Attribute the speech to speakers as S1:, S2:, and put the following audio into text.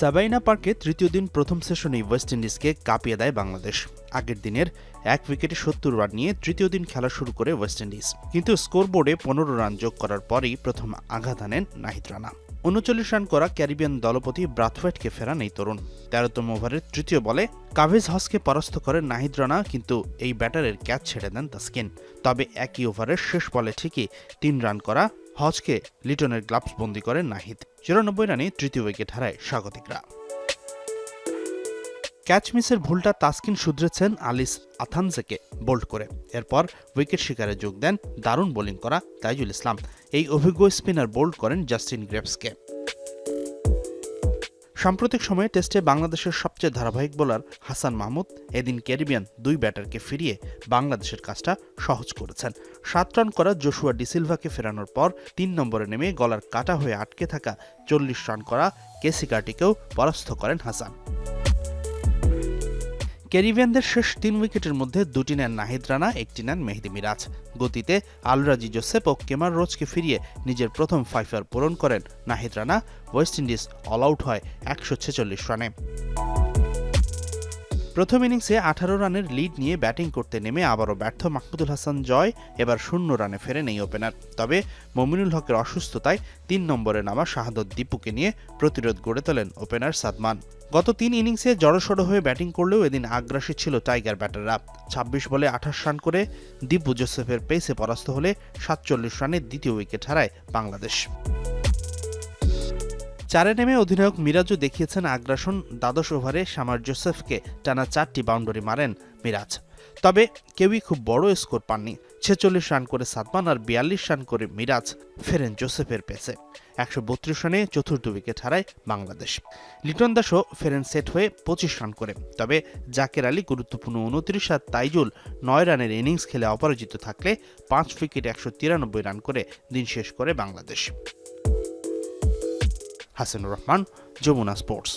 S1: Sabina পার্কে তৃতীয় দিন প্রথম সেশনেই ওয়েস্ট ইন্ডিজকে কাঁপিয়ে দেয় বাংলাদেশ। আগের দিনের এক উইকেটে সত্তর রান নিয়ে তৃতীয় দিন খেলা শুরু করে ওয়েস্ট ইন্ডিজ। কিন্তু স্কোরবোর্ডে পনেরো রান যোগ করার পরই প্রথম আঘাত আনেন নাহিদ রানা। উনচল্লিশ রান করা ক্যারিবিয়ান দলপতি ব্রাথওয়েটকে ফেরান এই তরুণ। তেরোতম ওভারের তৃতীয় বলে কাভেজ হসকে পরাস্ত করেন নাহিদ রানা, কিন্তু এই ব্যাটারের ক্যাচ ছেড়ে দেন তাসকিন। তবে একই ওভারের শেষ বলে ঠিকই তিন রান করা হজকে লিটনের গ্লাভস বন্দি করেন নাহিদ। চুরানব্বই রানে তৃতীয় উইকেট হারায় স্বাগতিকরা। ক্যাচ মিসের ভুলটা তাসকিন শুধরেছেন আলিস আথানজেকে বোল্ড করে। এরপর উইকেট শিকারে যোগ দেন দারুণ বোলিং করা তাইজুল ইসলাম। এই অভিজ্ঞ স্পিনার বোল্ড করেন জাস্টিন গ্রেভসকে। সাম্প্রতিক সময়ে টেস্টে বাংলাদেশের সবচেয়ে ধারাবাহিক বোলার হাসান মাহমুদ এদিন ক্যারিবিয়ান দুই ব্যাটারকে ফিরিয়ে বাংলাদেশের কাজটা সহজ করেছেন। সাত রান করা জোশুয়া ডিসিলভাকে ফেরানোর পর তিন নম্বরে নেমে গলার কাটা হয়ে আটকে থাকা চল্লিশ রান করা কেসিকার্টিকেও পরাস্ত করেন হাসান। ক্যারিবিয়ানদের শেষ তিন উইকেটের মধ্যে দুটি নেন নাহিদ রানা, একটি নেন মেহেদি মিরাজ। গতিতে আলরাজি জোসেফ ও কেমার রোজকে ফিরিয়ে নিজের প্রথম ফাইফার পূরণ করেন Nahid Rana. West Indies all out হয় একশো ছেচল্লিশ রানে। প্রথম ইনিংসে আঠারো রানের লিড নিয়ে ব্যাটিং করতে নেমে আবারও ব্যর্থ মাহমুদুল হাসান জয়, এবার শূন্য রানে ফেরেন এই ওপেনার। তবে মমিনুল হকের অসুস্থতায় তিন নম্বরে নামা শাহাদত দীপুকে নিয়ে প্রতিরোধ গড়ে তোলেন ওপেনার সাদমান। গত তিন ইনিংসে জড়সড় হয়ে ব্যাটিং করলেও এদিন আগ্রাসী ছিল টাইগার ব্যাটাররা। ছাব্বিশ বলে আঠাশ রান করে দীপু জোসেফের পেসে পরাস্ত হলে সাতচল্লিশ রানে দ্বিতীয় উইকেট হারায় বাংলাদেশ। চারে নেমে অধিনায়ক মিরাজও দেখিয়েছেন আগ্রাসন, দ্বাদশ ওভারে সামার জোসেফকে টানা চারটি বাউন্ডারি মারেন মিরাজ। তবে কেউই খুব বড় স্কোর পাননি। ছেচল্লিশ রান করে সাদমান আর বিয়াল্লিশ রান করে মিরাজ ফেরেন জোসেফের পেসে একশো বত্রিশ রানে চতুর্থ উইকেট হারায় বাংলাদেশ। লিটন দাসও ফেরেন সেট হয়ে পঁচিশ রান করে। তবে জাকের আলী গুরুত্বপূর্ণ উনত্রিশ আর তাইজুল নয় রানের ইনিংস খেলে অপরাজিত থাকলে পাঁচ উইকেট একশো তিরানব্বই রান করে দিন শেষ করে বাংলাদেশ। হাসানুর রহমান, যমুনা স্পোর্টস।